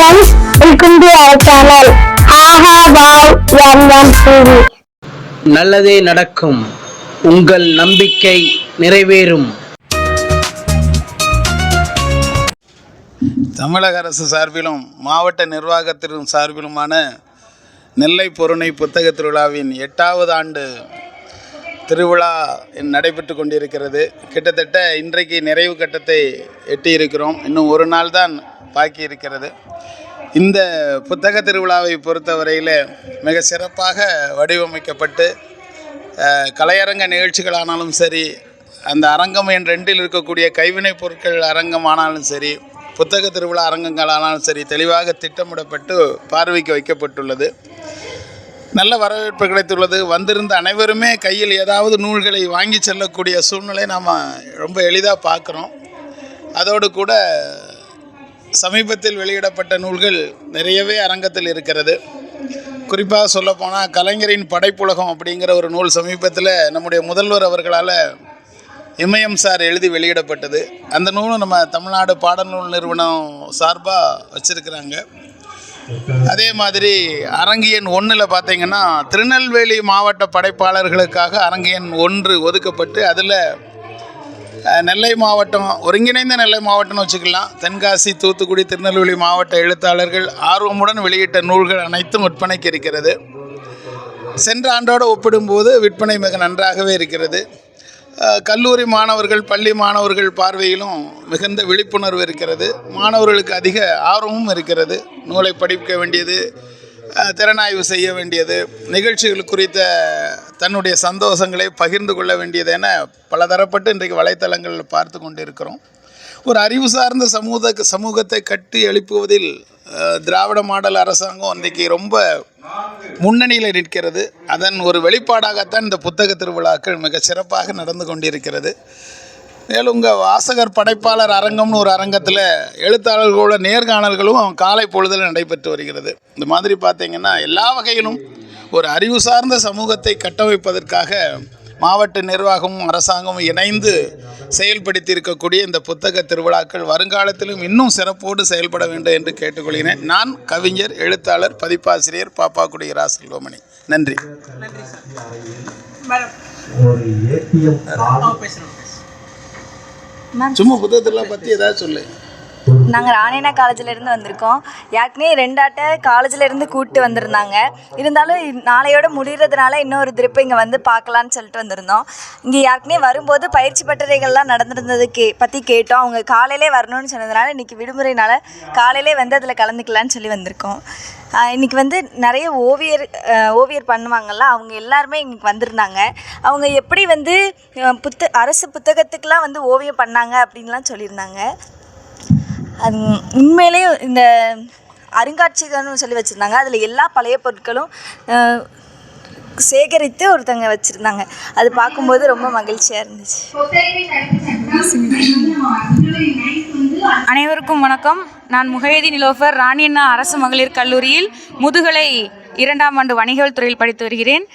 welcome to our channel. Aha wow Yum Yum TV. நல்லதே நடக்கும். உங்கள் நம்பிக்கை நிறைவேறும். தமிழக அரசு சார்பிலும் மாவட்ட நிர்வாகத்தின் சார்பிலுமான நெல்லை பொருணை புத்தக திருவிழாவின் எட்டாவது ஆண்டு திருவிழா நடைபெற்று கொண்டிருக்கிறது. கிட்டத்தட்ட இன்றைக்கு நிறைவு கட்டத்தை எட்டியிருக்கிறோம். இன்னும் ஒரு நாள் தான் பாக்கி இருக்கிறது. இந்த புத்தக திருவிழாவை பொறுத்தவரையில் மிக சிறப்பாக வடிவமைக்கப்பட்டு கலையரங்க நிகழ்ச்சிகளானாலும் சரி அந்த அரங்கம் என் ரெண்டில் இருக்கக்கூடிய கைவினைப் பொருட்கள் அரங்கம் ஆனாலும் சரி புத்தக திருவிழா அரங்கங்களானாலும் சரி தெளிவாக திட்டமிடப்பட்டு பார்வைக்கு வைக்கப்பட்டுள்ளது. நல்ல வரவேற்பு கிடைத்துள்ளது. வந்திருந்த அனைவருமே கையில் ஏதாவது நூல்களை வாங்கி செல்லக்கூடிய சூழ்நிலை நாம் ரொம்ப எளிதாக பார்க்குறோம். அதோடு கூட சமீபத்தில் வெளியிடப்பட்ட நூல்கள் நிறையவே அரங்கத்தில் இருக்கிறது. குறிப்பாக சொல்லப்போனால் கலைஞரின் படைப்புலகம் அப்படிங்கிற ஒரு நூல் சமீபத்தில் நம்முடைய முதல்வர் அவர்களால் இமயம் சார் எழுதி வெளியிடப்பட்டது. அந்த நூலும் நம்ம தமிழ்நாடு பாடநூல் நிறுவனம் சார்பாக வச்சுருக்கிறாங்க. அதே மாதிரி அரங்கியன் ஒன்றில் பார்த்தீங்கன்னா திருநெல்வேலி மாவட்ட படைப்பாளர்களுக்காக அரங்கியன் ஒன்று ஒதுக்கப்பட்டு அதில் நெல்லை மாவட்டம் ஒருங்கிணைந்த நெல்லை மாவட்டம்னு வச்சுக்கலாம். தென்காசி தூத்துக்குடி திருநெல்வேலி மாவட்ட எழுத்தாளர்கள் ஆர்வமுடன் வெளியிட்ட நூல்கள் அனைத்தும் விற்பனைக்கு இருக்கிறது. சென்ற ஆண்டோடு ஒப்பிடும்போது விற்பனை மிக நன்றாகவே இருக்கிறது. கல்லூரி மாணவர்கள் பள்ளி மாணவர்கள் பார்வையிலும் மிகுந்த விழிப்புணர்வு இருக்கிறது. மாணவர்களுக்கு அதிக ஆர்வமும் இருக்கிறது. நூலை படிக்க வேண்டியது திறனாய்வு செய்ய வேண்டியது நிகழ்ச்சிகள் குறித்த தன்னுடைய சந்தோஷங்களை பகிர்ந்து கொள்ள வேண்டியது என பலதரப்பட்டு இன்றைக்கு வலைத்தளங்களில் பார்த்து கொண்டிருக்கிறோம். ஒரு அறிவு சார்ந்த சமூக சமூகத்தை கட்டி எழுப்புவதில் திராவிட மாடல் அரசாங்கம் இன்றைக்கி ரொம்ப முன்னணியில் நிற்கிறது. அதன் ஒரு வெளிப்பாடாகத்தான் இந்த புத்தக திருவிழாக்கள் மிக சிறப்பாக நடந்து கொண்டிருக்கிறது. மேலும் உங்கள் வாசகர் படைப்பாளர் அரங்கம்னு ஒரு அரங்கத்தில் எழுத்தாளர்களோட நேர்காணல்களும் காலை பொழுதில் நடைபெற்று வருகிறது. இந்த மாதிரி பார்த்தீங்கன்னா எல்லா வகையிலும் ஒரு அறிவு சார்ந்த சமூகத்தை கட்டமைப்பதற்காக மாவட்ட நிர்வாகமும் அரசாங்கமும் இணைந்து செயல்படுத்தி இருக்கக்கூடிய இந்த புத்தக திருவிழாக்கள் வருங்காலத்திலும் இன்னும் சிறப்போடு செயல்பட வேண்டும் என்று கேட்டுக்கொள்கிறேன். நான் கவிஞர் எழுத்தாளர் பதிப்பாசிரியர் பாப்பாக்குடி ரா செல்வமணி. நன்றி. சும்மா புத்தகத்தில் பற்றி ஏதாவது சொல்லு. நாங்கள் ராணேனா காலேஜிலேருந்து வந்திருக்கோம். ஏற்கனவே ரெண்டாட்ட காலேஜில் இருந்து கூப்பிட்டு வந்திருந்தாங்க. இருந்தாலும் நாளையோட முடிகிறதுனால இன்னொரு திருப்பி இங்கே வந்து பார்க்கலான்னு சொல்லிட்டு வந்திருந்தோம். இங்கே ஏற்கனவே வரும்போது பயிற்சி பட்டறைகள்லாம் நடந்திருந்தது கே பற்றி கேட்டோம். அவங்க காலையிலே வரணும்னு சொன்னதுனால இன்றைக்கி விடுமுறைனால காலையிலே வந்து அதில் கலந்துக்கலான்னு சொல்லி வந்திருக்கோம். இன்றைக்கி வந்து நிறைய ஓவியர் ஓவியர் பண்ணுவாங்கல்ல அவங்க எல்லாருமே இன்றைக்கி வந்திருந்தாங்க. அவங்க எப்படி வந்து புத்த அரசு புத்தகத்துக்கெலாம் வந்து ஓவியம் பண்ணாங்க அப்படின்லாம் சொல்லியிருந்தாங்க. அது இந்த அருங்காட்சியகம்னு சொல்லி வச்சுருந்தாங்க. அதில் எல்லா பழைய பொருட்களும் சேகரித்து ஒருத்தங்க வச்சுருந்தாங்க. அது பார்க்கும்போது ரொம்ப மகிழ்ச்சியாக இருந்துச்சு. அனைவருக்கும் வணக்கம். நான் முகையதி நிலோஃபர் ராணியண்ணா அரசு மகளிர் கல்லூரியில் முதுகலை இரண்டாம் ஆண்டு வணிகவியல் துறையில் படித்து வருகிறேன்.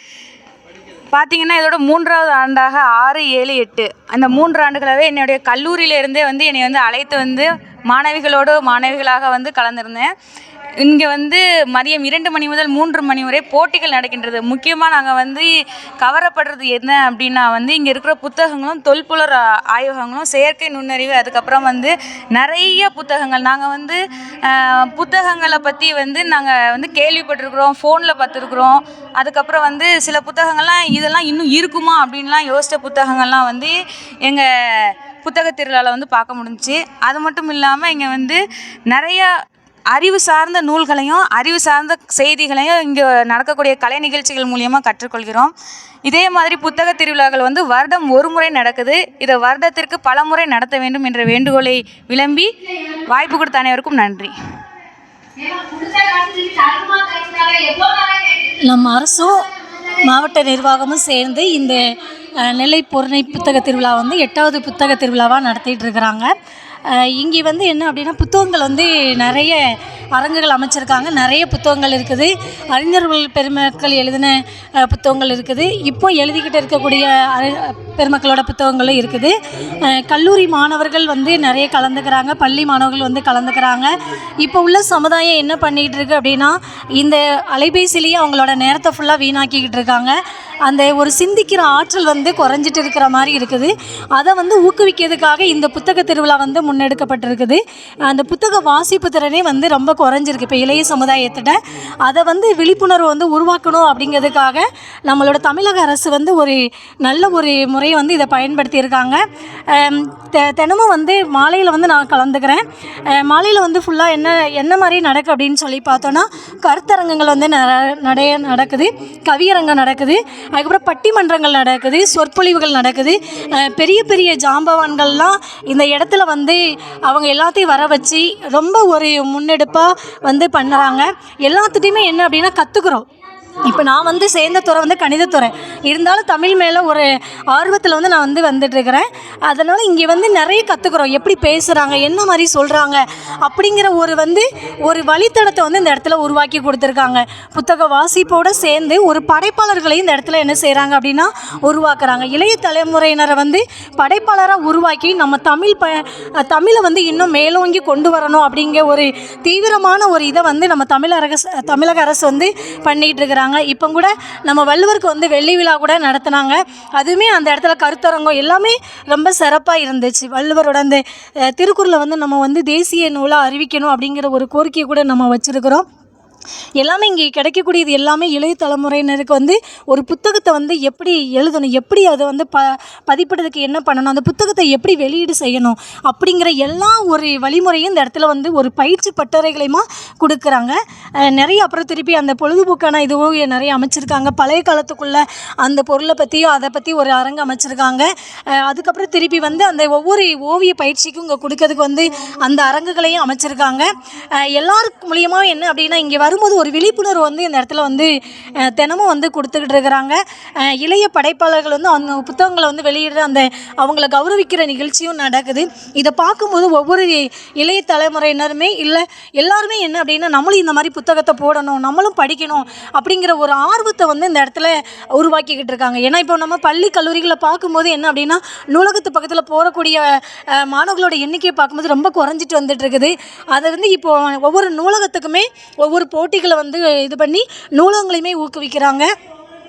பார்த்தீங்கன்னா இதோட மூன்றாவது ஆண்டாக ஆறு ஏழு எட்டு. அந்த மூன்று ஆண்டுகளாகவே என்னுடைய கல்லூரியிலேருந்தே வந்து என்னை வந்து அழைத்து வந்து மாணவிகளோடு மாணவிகளாக வந்து கலந்திருந்தேன். இங்கே வந்து மதியம் இரண்டு மணி முதல் மூன்று மணி வரை போட்டிகள் நடக்கின்றது. முக்கியமாக நாங்கள் வந்து கவரப்படுறது என்ன அப்படின்னா வந்து இங்கே இருக்கிற புத்தகங்களும் தொல்புலர் ஆய்வகங்களும் செயற்கை நுண்ணறிவு அதுக்கப்புறம் வந்து நிறைய புத்தகங்கள். நாங்கள் வந்து புத்தகங்களை பற்றி வந்து நாங்கள் வந்து கேள்விப்பட்டிருக்கிறோம் ஃபோனில் பார்த்துருக்குறோம். அதுக்கப்புறம் வந்து சில புத்தகங்கள்லாம் இதெல்லாம் இன்னும் இருக்குமா அப்படின்லாம் யோசித்த புத்தகங்கள்லாம் வந்து எங்கள் புத்தக திருவிழாவில் வந்து பார்க்க முடிஞ்சுச்சு. அது மட்டும் இல்லாமல் இங்கே வந்து நிறைய அறிவு சார்ந்த நூல்களையும் அறிவு சார்ந்த செய்திகளையும் இங்கே நடக்கக்கூடிய கலை நிகழ்ச்சிகள் மூலியமாக கற்றுக்கொள்கிறோம். இதே மாதிரி புத்தக திருவிழாக்கள் வந்து வருடம் ஒரு முறை நடக்குது. இதை வருடத்திற்கு பல முறை நடத்த வேண்டும் என்ற வேண்டுகோளை விளம்பி வாய்ப்பு கொடுத்த அனைவருக்கும் நன்றி. நம்ம அரசும் மாவட்ட நிர்வாகமும் சேர்ந்து இந்த நெல்லை பொருணை புத்தக திருவிழா வந்து எட்டாவது புத்தக திருவிழாவாக நடத்திட்டு இருக்கிறாங்க. இங்கே வந்து என்ன அப்படின்னா புத்தகங்கள் வந்து நிறைய அரங்குகள் அமைச்சிருக்காங்க. நிறைய புத்தகங்கள் இருக்குது. அறிஞர்கள் பெருமக்கள் எழுதின புத்தகங்கள் இருக்குது. இப்போ எழுதிக்கிட்டு இருக்கக்கூடிய அறி பெருமக்களோட புத்தகங்களும் இருக்குது. கல்லூரி மாணவர்கள் வந்து நிறைய கலந்துக்கிறாங்க. பள்ளி மாணவர்கள் வந்து கலந்துக்கிறாங்க. இப்போ உள்ள சமுதாயம் என்ன பண்ணிகிட்டு இருக்கு அப்படின்னா இந்த அலைபேசிலேயே அவங்களோட நேரத்தை ஃபுல்லாக வீணாக்கிக்கிட்டு இருக்காங்க. அந்த ஒரு சிந்திக்கிற ஆற்றல் வந்து குறைஞ்சிட்டு இருக்கிற மாதிரி இருக்குது. அதை வந்து ஊக்குவிக்கிறதுக்காக இந்த புத்தக திருவிழா வந்து முன்னெடுக்கப்பட்டிருக்குது. அந்த புத்தக வாசிப்பு திறனே வந்து ரொம்ப குறைஞ்சிருக்கு. இப்போ இளைய சமுதாயத்திட்ட அதை வந்து விழிப்புணர்வு வந்து உருவாக்கணும் அப்படிங்கிறதுக்காக நம்மளோட தமிழக அரசு வந்து ஒரு நல்ல ஒரு முறையை வந்து இதை பயன்படுத்தியிருக்காங்க. தெ- தினமும் வந்து மாலையில் வந்து நான் கலந்துக்கிறேன். மாலையில் வந்து ஃபுல்லாக என்ன என்ன மாதிரி நடக்கு அப்படின்னு சொல்லி பார்த்தோன்னா கருத்தரங்கங்கள் வந்து நடைய நடக்குது. கவியரங்கம் நடக்குது. அதுக்கப்புறம் பட்டிமன்றங்கள் நடக்குது. சொற்பொழிவுகள் நடக்குது. பெரிய பெரிய ஜாம்பவான்கள்லாம் இந்த இடத்துல வந்து அவங்க எல்லாத்தையும் வர வச்சு ரொம்ப ஒரு முன்னெடுப்பாக வந்து பண்ணுறாங்க. எல்லாத்துட்டையுமே என்ன அப்படின்னா கற்றுக்குறோம் இப்போ நான் வந்து சேர்ந்த துறை வந்து கணிதத்துறை இருந்தாலும் தமிழ் மேலே ஒரு ஆர்வத்தில் வந்து நான் வந்து வந்துட்டுருக்கிறேன். அதனால் இங்கே வந்து நிறைய கற்றுக்குறோம் எப்படி பேசுகிறாங்க என்ன மாதிரி சொல்கிறாங்க அப்படிங்கிற ஒரு வந்து ஒரு வழித்தடத்தை வந்து இந்த இடத்துல உருவாக்கி கொடுத்துருக்காங்க. புத்தக வாசிப்போடு சேர்ந்து ஒரு படைப்பாளர்களையும் இந்த இடத்துல என்ன செய்கிறாங்க அப்படின்னா உருவாக்குறாங்க. இளைய தலைமுறையினரை வந்து படைப்பாளராக உருவாக்கி நம்ம தமிழ் ப தமிழை வந்து இன்னும் மேலோங்கி கொண்டு வரணும் அப்படிங்கிற ஒரு தீவிரமான ஒரு இதை வந்து நம்ம தமிழக அரசு தமிழக அரசு வந்து பண்ணிகிட்டு இருக்கிறாங்க இப்போ கூட நம்ம வள்ளுவருக்கு வந்து வெள்ளி விழா கூட நடத்துனாங்க. அதுவுமே அந்த இடத்துல கருத்தரங்கம் எல்லாமே ரொம்ப சிறப்பாக இருந்துச்சு. வள்ளுவரோட அந்த திருக்குறளை வந்து நம்ம வந்து தேசிய நூலாக அறிவிக்கணும் அப்படிங்கிற ஒரு கோரிக்கையை கூட நம்ம வச்சுருக்கிறோம். எல்லாமே இங்கே கிடைக்கக்கூடியது எல்லாமே இளைய தலைமுறையினருக்கு வந்து ஒரு புத்தகத்தை வந்து எப்படி எழுதணும் எப்படி அதை வந்து ப பதிப்பிடுறதுக்கு என்ன பண்ணணும் அந்த புத்தகத்தை எப்படி வெளியீடு செய்யணும் அப்படிங்கிற எல்லா ஒரு வழிமுறையும் இந்த இடத்துல வந்து ஒரு பயிற்சி பட்டறைகளையுமா கொடுக்குறாங்க. நிறைய அப்புறம் திருப்பி அந்த பொழுதுபோக்கான இதுவும் நிறைய அமைச்சிருக்காங்க. பழைய காலத்துக்குள்ள அந்த பொருளை பற்றியும் அதை பற்றி ஒரு அரங்கு அமைச்சிருக்காங்க. அதுக்கப்புறம் திருப்பி வந்து அந்த ஒவ்வொரு ஓவிய பயிற்சிக்கும் இங்கே கொடுக்கறதுக்கு வந்து அந்த அரங்குகளையும் அமைச்சிருக்காங்க. எல்லாருக்கு மூலியமாக என்ன அப்படின்னா இங்கே வரும்போது ஒரு விழிப்புணர்வு வந்து இந்த இடத்துல வந்து தினமும் வந்து கொடுத்துக்கிட்டு இருக்கிறாங்க. இளைய படைப்பாளர்கள் வந்து அந்த புத்தகங்களை வந்து வெளியிடுற அந்த அவங்கள கௌரவிக்கிற நிகழ்ச்சியும் நடக்குது. இதை பார்க்கும்போது ஒவ்வொரு இளைய தலைமுறையினருமே இல்லை எல்லாருமே என்ன அப்படின்னா நம்மளும் இந்த மாதிரி புத்தகத்தை போடணும் நம்மளும் படிக்கணும் அப்படிங்கிற ஒரு ஆர்வத்தை வந்து இந்த இடத்துல உருவாக்கிக்கிட்டு இருக்காங்க. ஏன்னா இப்போ நம்ம பள்ளி கல்லூரிகளை பார்க்கும்போது என்ன அப்படின்னா நூலகத்து பக்கத்தில் போகக்கூடிய மாணவர்களோட எண்ணிக்கையை பார்க்கும்போது ரொம்ப குறைஞ்சிட்டு வந்துட்டு இருக்குது. அதை வந்து இப்போ ஒவ்வொரு நூலகத்துக்குமே ஒவ்வொரு போட்டிகளை வந்து இது பண்ணி நூலகங்களையுமே ஊக்குவிக்கிறாங்க.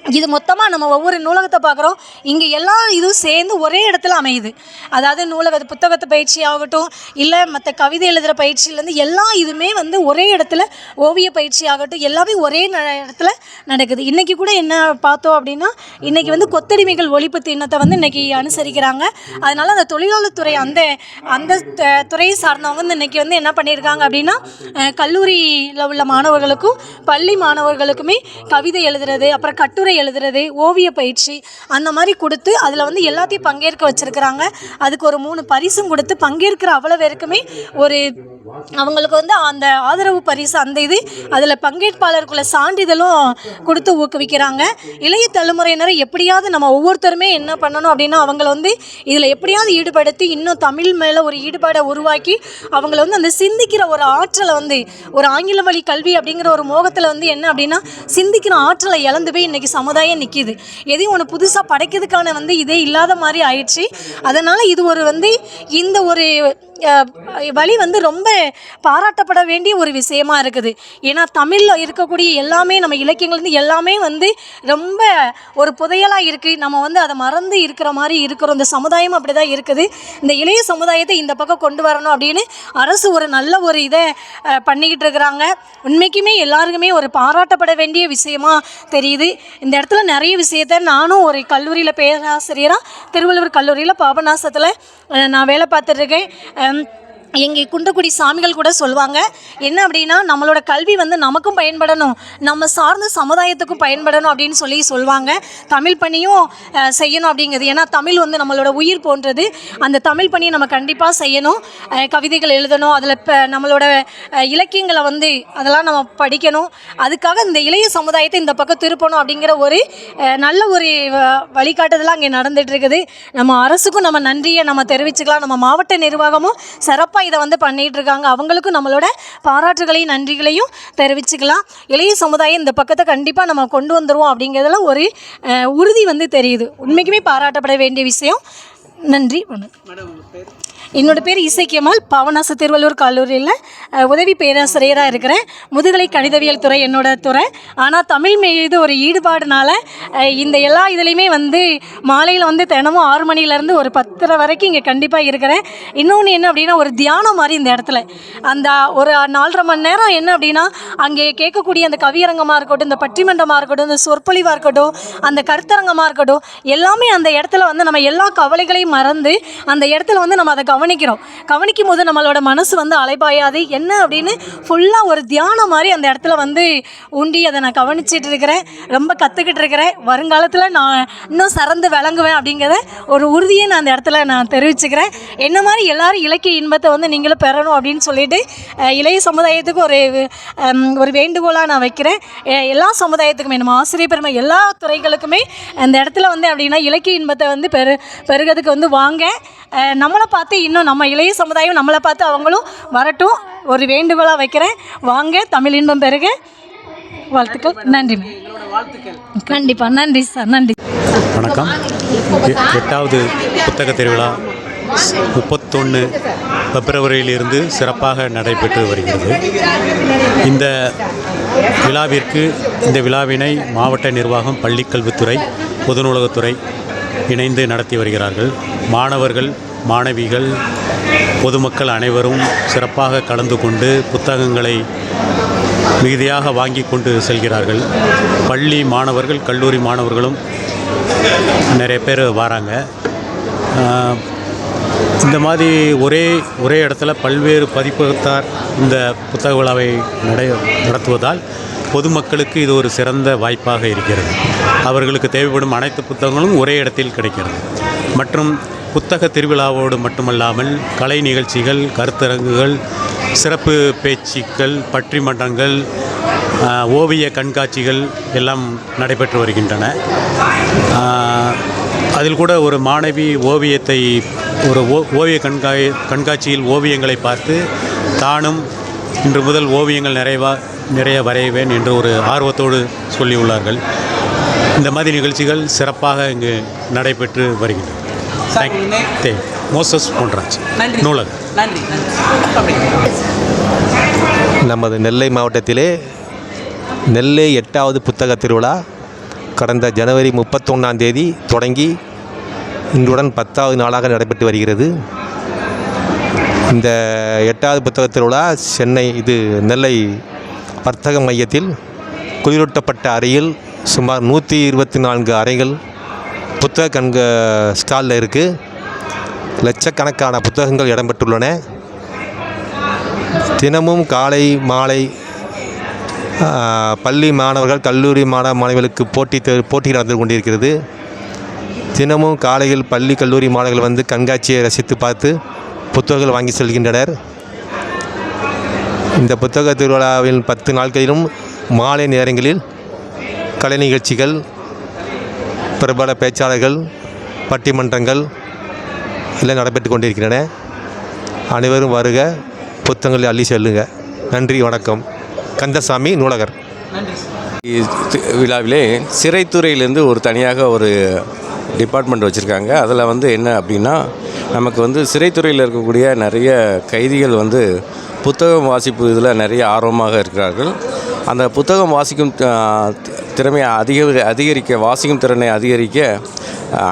இது மொத்தமாக நம்ம ஒவ்வொரு நூலகத்தை பார்க்குறோம். இங்கே எல்லா இதுவும் சேர்ந்து ஒரே இடத்துல அமையுது. அதாவது நூலக புத்தகத்து பயிற்சி ஆகட்டும் இல்லை மற்ற கவிதை எழுதுகிற பயிற்சியிலேருந்து எல்லா இதுவுமே வந்து ஒரே இடத்துல ஓவிய பயிற்சி ஆகட்டும் எல்லாமே ஒரே ந- இடத்துல நடக்குது. இன்றைக்கி கூட என்ன பார்த்தோம் அப்படின்னா இன்றைக்கி வந்து கொத்தடிமைகள் ஒழிப்பு தினத்தை வந்து இன்றைக்கி அனுசரிக்கிறாங்க. அதனால் அந்த தொழிலாளர் துறை அந்த அந்த துறையை சார்ந்தவங்க வந்து இன்றைக்கி வந்து என்ன பண்ணியிருக்காங்க அப்படின்னா கல்லூரியில் உள்ள மாணவர்களுக்கும் பள்ளி மாணவர்களுக்குமே கவிதை எழுதுறது அப்புறம் கட்டுரை எழுதுறது ஓவிய பயிற்சி அந்த மாதிரி கொடுத்து அதில் வந்து எல்லாத்தையும் பங்கேற்க வச்சுருக்குறாங்க. அதுக்கு ஒரு மூணு பரிசும் கொடுத்து பங்கேற்கிற அவ்வளோ பேருக்குமே ஒரு அவங்களுக்கு வந்து அந்த ஆதரவு பரிசு அந்த இது அதில் பங்கேற்பாளருக்குள்ள சான்றிதழும் கொடுத்து ஊக்குவிக்கிறாங்க. இளைய தலைமுறையினரை எப்படியாவது நம்ம ஒவ்வொருத்தருமே என்ன பண்ணணும் அப்படின்னா அவங்கள வந்து இதில் எப்படியாவது ஈடுபடுத்தி இன்னும் தமிழ் மேலே ஒரு ஈடுபாடை உருவாக்கி அவங்கள வந்து அந்த சிந்திக்கிற ஒரு ஆற்றலை வந்து ஒரு ஆங்கில வழி கல்வி அப்படிங்கிற ஒரு மோகத்தில் வந்து என்ன அப்படின்னா சிந்திக்கிற ஆற்றலை இழந்து போய் இன்றைக்கி சமுதாயம் நிற்கிது எதையும் ஒன்று புதுசாக படைக்கிறதுக்கான வந்து இதே இல்லாத மாதிரி ஆயிடுச்சு. அதனால் இது ஒரு வந்து இந்த ஒரு வழி வந்து ரொம்ப பாராட்டப்பட வேண்டிய ஒரு விஷயமா இருக்குது. ஏன்னா தமிழில் இருக்கக்கூடிய எல்லாமே நம்ம இலக்கியங்கள்லேருந்து எல்லாமே வந்து ரொம்ப ஒரு புதையலாக இருக்குது நம்ம வந்து அதை மறந்து இருக்கிற மாதிரி இருக்கிறோம். இந்த சமுதாயம் அப்படி தான் இருக்குது. இந்த இளைய சமுதாயத்தை இந்த பக்கம் கொண்டு வரணும் அப்படின்னு அரசு ஒரு நல்ல ஒரு இதை பண்ணிக்கிட்டு இருக்கிறாங்க. உண்மைக்குமே எல்லாருக்குமே ஒரு பாராட்டப்பட வேண்டிய விஷயமா தெரியுது. இந்த இடத்துல நிறைய விஷயத்த நானும் ஒரு கல்லூரியில் பேராசிரியராக திருவள்ளுவர் கல்லூரியில் பாபநாசத்தில் நான் வேலை பார்த்துட்ருக்கேன் en எங்கள் குன்றக்குடி சாமிகள் கூட சொல்லுவாங்க என்ன அப்படின்னா நம்மளோட கல்வி வந்து நமக்கும் பயன்படணும் நம்ம சார்ந்த சமுதாயத்துக்கும் பயன்படணும் அப்படின்னு சொல்லி சொல்லுவாங்க. தமிழ் பணியும் செய்யணும் அப்படிங்கிறது. ஏன்னா தமிழ் வந்து நம்மளோட உயிர் போன்றது. அந்த தமிழ் பணியை நம்ம கண்டிப்பாக செய்யணும். கவிதைகள் எழுதணும். அதில் இப்போ நம்மளோட இலக்கியங்களை வந்து அதெல்லாம் நம்ம படிக்கணும். அதுக்காக இந்த இளைய சமுதாயத்தை இந்த பக்கம் திருப்பணும் அப்படிங்கிற ஒரு நல்ல ஒரு வ- வழிகாட்டுதலாக அங்கே நடந்துட்டு இருக்குது. நம்ம அரசுக்கும் நம்ம நன்றியை நம்ம தெரிவிச்சுக்கலாம். நம்ம மாவட்ட நிர்வாகமும் சிறப்பாக தான் இதை வந்து பண்ணிகிட்டு இருக்காங்க அவங்களுக்கும் நம்மளோட பாராட்டுகளையும் நன்றிகளையும் தெரிவிச்சுக்கலாம். இளைய சமுதாயம் இந்த பக்கத்தை கண்டிப்பாக நம்ம கொண்டு வந்துடுவோம் அப்படிங்கிறதுல ஒரு உறுதி வந்து தெரியுது. உண்மைக்குமே பாராட்டப்பட வேண்டிய விஷயம். நன்றி வணக்கம். என்னோட பேர் இசைக்கியம்மாள் பவனாச திருவள்ளூர் கல்லூரியில் உதவி பேராசிரியராக இருக்கிறேன். முதுகலை கணிதவியல் துறை என்னோட துறை. ஆனால் தமிழ் மீது ஒரு ஈடுபாடுனால இந்த எல்லா இதுலேயுமே வந்து மாலையில் வந்து தினமும் ஆறு மணிலேருந்து ஒரு பத்தரை வரைக்கும் இங்கே கண்டிப்பாக இருக்கிறேன். இன்னொன்று என்ன அப்படின்னா ஒரு தியானம் மாதிரி இந்த இடத்துல. அந்த ஒரு நாலரை மணி நேரம் என்ன அப்படின்னா அங்கே கேட்கக்கூடிய அந்த கவியரங்கமாக இருக்கட்டும் இந்த பட்டிமன்றமாக இருக்கட்டும் இந்த சொற்பொழிவாக இருக்கட்டும் அந்த கருத்தரங்கமாக இருக்கட்டும் எல்லாமே அந்த இடத்துல வந்து நம்ம எல்லா கவலைகளையும் மறந்து அந்த இடத்துல வந்து நம்ம அதை கவனிக்கிறோம். கவனிக்கும் போது நம்மளோட மனசு வந்து அலைபாயாது. என்ன அப்படின்னு ஃபுல்லாக ஒரு தியானம் மாதிரி அந்த இடத்துல வந்து உண்டி அதை நான் கவனிச்சிட்டு இருக்கிறேன். ரொம்ப கற்றுக்கிட்டு இருக்கிறேன். வருங்காலத்தில் நான் இன்னும் சிறந்து விளங்குவேன் அப்படிங்கிறத ஒரு உறுதியை நான் அந்த இடத்துல நான் தெரிவிச்சுக்கிறேன். என்ன மாதிரி எல்லாரும் இலக்கிய இன்பத்தை வந்து நீங்களும் பெறணும் அப்படின்னு சொல்லிட்டு இளைய சமுதாயத்துக்கு ஒரு ஒரு வேண்டுகோளாக நான் வைக்கிறேன். எல்லா சமுதாயத்துக்குமே நம்ம ஆசிரியர் பெருமை எல்லா துறைகளுக்குமே அந்த இடத்துல வந்து அப்படின்னா இலக்கிய இன்பத்தை வந்து பெரு பெருகிறதுக்கு வந்து வாங்க. நம்மளை பார்த்து இன்னும் நம்ம இளைய சமுதாயம் நம்மளை பார்த்து அவங்களும் வரட்டும். ஒரு வேண்டுகோளாக வைக்கிறேன். வாங்க தமிழ் இன்பம் பெருக. வாழ்த்துக்கள். நன்றி. கண்டிப்பாக நன்றி சார் நன்றி. வணக்கம். எட்டாவது புத்தக திருவிழா. முப்பத்தொன்று பிப்ரவரியிலிருந்து சிறப்பாக நடைபெற்று வருகிறது. இந்த விழாவிற்கு இந்த விழாவினை மாவட்ட நிர்வாகம் பள்ளிக்கல்வித்துறை பொது நூலகத்துறை இணைந்து நடத்தி வருகிறார்கள். மாணவர்கள் மாணவிகள் பொதுமக்கள் அனைவரும் சிறப்பாக கலந்து கொண்டு புத்தகங்களை மிகுதியாக வாங்கி கொண்டு செல்கிறார்கள். பள்ளி மாணவர்கள் கல்லூரி மாணவர்களும் நிறைய பேர் வராங்க. இந்த மாதிரி ஒரே ஒரே இடத்துல பல்வேறு பதிப்பகத்தார் இந்த புத்தக விழாவை நடை நடத்துவதால் பொதுமக்களுக்கு இது ஒரு சிறந்த வாய்ப்பாக இருக்கிறது. அவர்களுக்கு தேவைப்படும் அனைத்து புத்தகங்களும் ஒரே இடத்தில் கிடைக்கிறது. மற்றும் புத்தக திருவிழாவோடு மட்டுமல்லாமல் கலை நிகழ்ச்சிகள் கருத்தரங்குகள் சிறப்பு பேச்சுக்கள் பற்றிமன்றங்கள் ஓவிய கண்காட்சிகள் எல்லாம் நடைபெற்று வருகின்றன. அதில் கூட ஒரு மாணவி ஓவியத்தை ஒரு ஓ ஓவிய கண்கா கண்காட்சியில் ஓவியங்களை பார்த்து தானும் இன்று முதல் ஓவியங்கள் நிறைவா நிறைய வரைவேன் என்று ஒரு ஆர்வத்தோடு சொல்லியுள்ளார்கள். இந்த மாதிரி நிகழ்ச்சிகள் சிறப்பாக இங்கு நடைபெற்று வருகின்றன. தேங்க் மோசஸ் போன்றாச்சு நன்றி. நூலகம். நமது நெல்லை மாவட்டத்திலே நெல்லை எட்டாவது புத்தக திருவிழா கடந்த ஜனவரி முப்பத்தொன்னாம் தேதி தொடங்கி இன்றுடன் பத்தாவது நாளாக நடைபெற்று வருகிறது. இந்த எட்டாவது புத்தக திருவிழா சென்னை இது நெல்லை வர்த்தக மையத்தில் குளிரூட்டப்பட்ட அறையில் சுமார் நூற்றி இருபத்தி நான்கு அறைகள் புத்தக கண்க ஸ்டாலில் இருக்குது லட்சக்கணக்கான புத்தகங்கள் இடம்பெற்றுள்ளன. தினமும் காலை மாலை பள்ளி மாணவர்கள் கல்லூரி மாணவ மாணவிகளுக்கு போட்டி போட்டி நடந்து கொண்டிருக்கிறது. தினமும் காலையில் பள்ளி கல்லூரி மாணவர்கள் வந்து கண்காட்சியை ரசித்து பார்த்து புத்தகங்கள் வாங்கி செல்கின்றனர். இந்த புத்தக திருவிழாவின் பத்து நாட்களிலும் மாலை நேரங்களில் கலை நிகழ்ச்சிகள் பிரபல பேச்சாளர்கள் பட்டிமன்றங்கள் எல்லாம் நடைபெற்று கொண்டிருக்கின்றன. அனைவரும் வருக புத்தகங்களை அள்ளி செல்லுங்க. நன்றி வணக்கம். கந்தசாமி நூலகர். விழாவிலே சிறைத்துறையிலேருந்து ஒரு தனியாக ஒரு டிபார்ட்மெண்ட் வச்சுருக்காங்க. அதில் வந்து என்ன அப்படின்னா நமக்கு வந்து சிறைத்துறையில் இருக்கக்கூடிய நிறைய கைதிகள் வந்து புத்தகம் வாசிப்பு இதில் நிறைய ஆர்வமாக இருக்கிறார்கள். அந்த புத்தகம் வாசிக்கும் திறமையை அதிக அதிகரிக்க வாசிக்கும் திறனை அதிகரிக்க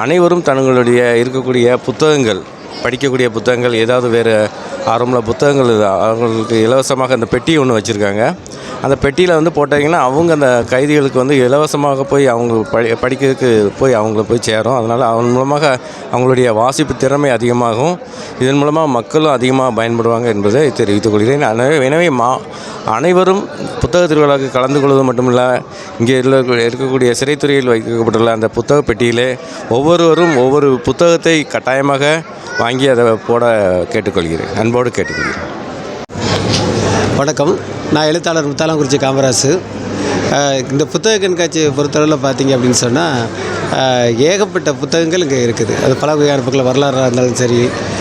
அனைவரும் தங்களுடைய இருக்கக்கூடிய புத்தகங்கள் படிக்கக்கூடிய புத்தகங்கள் ஏதாவது வேறு ஆரம்ப புத்தகங்கள் அவங்களுக்கு இலவசமாக அந்த பெட்டி ஒன்று வச்சுருக்காங்க. அந்த பெட்டியில் வந்து போட்டிங்கன்னா அவங்க அந்த கைதிகளுக்கு வந்து இலவசமாக போய் அவங்க படி படிக்கிறதுக்கு போய் அவங்கள போய் சேரும். அதனால் அவன் மூலமாக அவங்களுடைய வாசிப்பு திறமை அதிகமாகும். இதன் மூலமாக மக்களும் அதிகமாக பயன்படுவாங்க என்பதை தெரிவித்துக் கொள்கிறேன். எனவே எனவே மா அனைவரும் புத்தக திருவிழாவுக்கு கலந்து கொள்வது மட்டுமில்ல இங்கே இருக்கக்கூடிய சிறைத்துறையில் வைக்கப்பட்டுள்ள அந்த புத்தக பெட்டியிலே ஒவ்வொருவரும் ஒவ்வொரு புத்தகத்தை கட்டாயமாக வாங்கி அதை போட கேட்டுக்கொள்கிறேன். அன்போடு கேட்டுக்கொள்கிறேன். வணக்கம். நான் எழுத்தாளர் முத்தாலங்குறிச்சி காமராசு. இந்த புத்தக கண்காட்சியை பொறுத்தளவில் பார்த்தீங்க அப்படின்னு சொன்னால் ஏகப்பட்ட புத்தகங்கள் இங்கே இருக்குது. அது பல வகையான புத்தகங்கள் வரலாறாக இருந்தாலும் சரி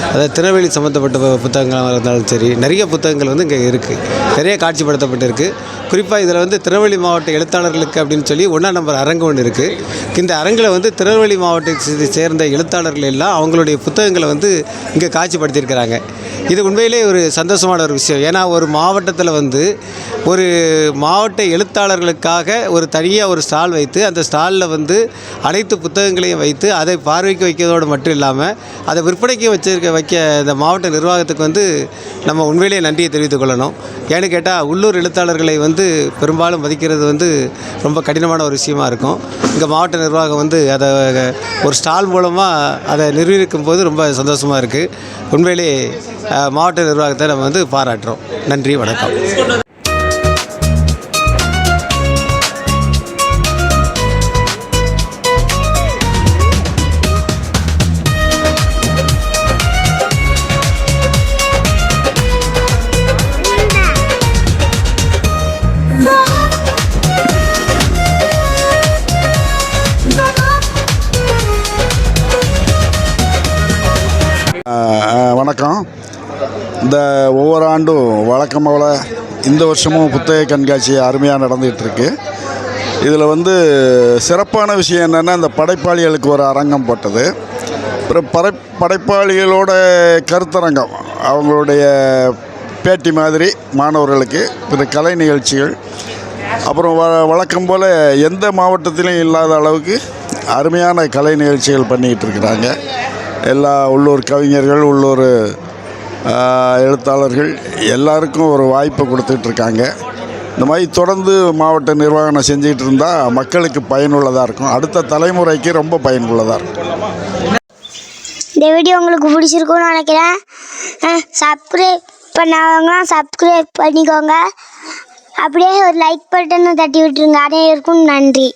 அதாவது திருநெல்வேலி சம்மந்தப்பட்ட புத்தகங்களாக இருந்தாலும் சரி நிறைய புத்தகங்கள் வந்து இங்கே இருக்குது நிறைய காட்சிப்படுத்தப்பட்டிருக்கு. குறிப்பாக இதில் வந்து திருநெல்வேலி மாவட்ட எழுத்தாளர்களுக்கு அப்படின்னு சொல்லி ஒன்றாம் நம்பர் அரங்கு ஒன்று இருக்குது இந்த அரங்கில் வந்து திருநெல்வேலி மாவட்டத்தை சேர்ந்த எழுத்தாளர்கள் எல்லாம் அவங்களுடைய புத்தகங்களை வந்து இங்கே காட்சிப்படுத்தியிருக்கிறாங்க. இது உண்மையிலே ஒரு சந்தோஷமான ஒரு விஷயம். ஏன்னா ஒரு மாவட்டத்தில் வந்து ஒரு மாவட்ட எழுத்தாளர்களுக்காக ஒரு தனியாக ஒரு ஸ்டால் வைத்து அந்த ஸ்டாலில் வந்து அனைத்து புத்தகங்களையும் வைத்து அதை பார்வைக்கு வைக்கிறதோடு மட்டும் இல்லாமல் அதை விற்பனைக்கு வச்சிருக்க வைக்க இந்த மாவட்ட நிர்வாகத்துக்கு வந்து நம்ம உண்மையிலேயே நன்றியை தெரிவித்துக் கொள்ளணும். ஏன்னு கேட்டால் உள்ளூர் எழுத்தாளர்களை வந்து பெரும்பாலும் மதிக்கிறது வந்து ரொம்ப கடினமான ஒரு விஷயமா இருக்கும். இங்கே மாவட்ட நிர்வாகம் வந்து அதை ஒரு ஸ்டால் மூலமாக அதை நிர்வகிக்கும் போது ரொம்ப சந்தோஷமாக இருக்குது உண்மையிலே மாவட்ட நிர்வாகத்தை நம்ம வந்து பாராட்டுறோம். நன்றி வணக்கம். இந்த ஒவ்வொரு ஆண்டும் வழக்கம் போல் இந்த வருஷமும் புத்தக கண்காட்சி அருமையாக நடந்துகிட்டு இருக்கு இதில் வந்து சிறப்பான விஷயம் என்னென்னா இந்த படைப்பாளிகளுக்கு ஒரு அரங்கம் போட்டது. அப்புறம் படை படைப்பாளிகளோட கருத்தரங்கம் அவங்களுடைய பேட்டி மாதிரி மாணவர்களுக்கு பிற கலை நிகழ்ச்சிகள். அப்புறம் வ வழக்கம் போல் எந்த மாவட்டத்திலையும் இல்லாத அளவுக்கு அருமையான கலை நிகழ்ச்சிகள் பண்ணிக்கிட்டு இருக்கிறாங்க எல்லா உள்ளூர் கவிஞர்கள் உள்ளூர் எழுத்தாளர்கள் எல்லாருக்கும் ஒரு வாய்ப்பை கொடுத்துட்ருக்காங்க. இந்த மாதிரி தொடர்ந்து மாவட்ட நிர்வாகம் செஞ்சுக்கிட்டு இருந்தால் மக்களுக்கு பயனுள்ளதாக இருக்கும். அடுத்த தலைமுறைக்கு ரொம்ப பயனுள்ளதாக இருக்கும். இந்த வீடியோ உங்களுக்கு பிடிச்சிருக்கும்னு நினைக்கிறேன். சப்ஸ்கிரைப் பண்ணாதவங்க சப்ஸ்கிரைப் பண்ணிக்கோங்க. அப்படியே ஒரு லைக் பட்டனை தட்டி விட்டுருங்க அனைவருக்கும் நன்றி.